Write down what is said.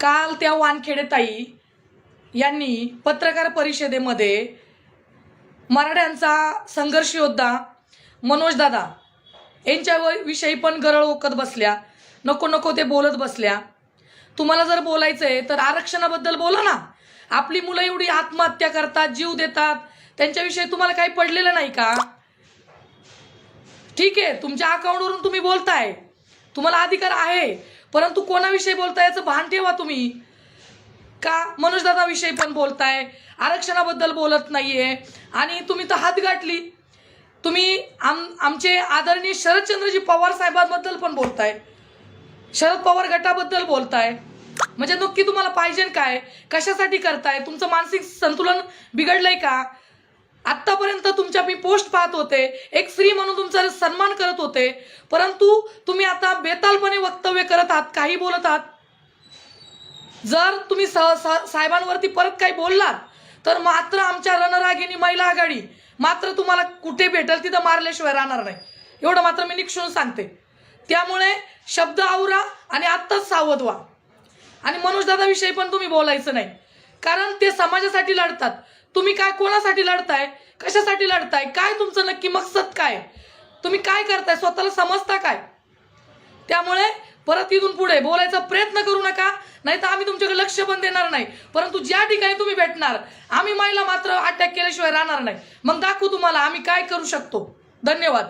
काल त्या वानखेडे ताई यांनी पत्रकार परिषदेमध्ये मराठ्यांचा संघर्ष योद्धा मनोजदादा यांच्या व- विषयी पण गरळ ओकत बसल्या. नको नको ते बोलत बसल्या. तुम्हाला जर बोलायचंय तर आरक्षणाबद्दल बोला ना. आपली मुलं एवढी आत्महत्या करतात जीव देतात. त्यांच्याविषयी तुम्हाला काही पडलेलं नाही का? ठीक आहे तुमच्या अकाउंटवरून तुम्ही बोलताय. तुम्हाला अधिकार आहे. परंतु कोणाविषयी बोलताय याचं भान ठेवा तुम्ही. का मनोजदादाविषयी पण बोलताय? आरक्षणाबद्दल बोलत नाहीये. आणि तुम्ही तर हात गाठली. तुम्ही आम आमचे आदरणीय शरदचंद्रजी पवार साहेबांबद्दल पण बोलताय. शरद पवार गटाबद्दल बोलताय. म्हणजे नक्की तुम्हाला पाहिजे काय? कशासाठी करताय? तुमचं मानसिक संतुलन बिघडलंय का? आतापर्यंत तुमच्या मी पोस्ट पाहत होते. एक स्त्री म्हणून तुमचा सन्मान करत होते. परंतु तुम्ही आता बेतालपणे वक्तव्य करत आहात काही बोलत आहात. जर तुम्ही साहेबांवरती परत काही बोललात तर मात्र आमच्या रणरागिणी महिला आघाडी मात्र तुम्हाला कुठे भेटेल तिथं मारल्याशिवाय राहणार नाही. एवढं मात्र मी निक्षून सांगते. त्यामुळे शब्द आवरा आणि आत्ताच सावध व्हा. आणि मनोजदादाविषयी पण तुम्ही बोलायचं नाही. कारण ते समाजासाठी लढतात. तुम्ही काय कोणासाठी लढताय? कशासाठी लढताय? काय तुमचं नक्की मकसद काय? तुम्ही काय करताय? स्वतःला समजता काय? त्यामुळे परत इथून पुढे बोलायचा प्रयत्न करू नका नाही तर आम्ही तुमच्याकडे लक्ष पण देणार नाही. परंतु ज्या ठिकाणी तुम्ही भेटणार आम्ही महिला मात्र अटॅक केल्याशिवाय राहणार नाही. मग दाखवू तुम्हाला आम्ही काय करू शकतो. धन्यवाद.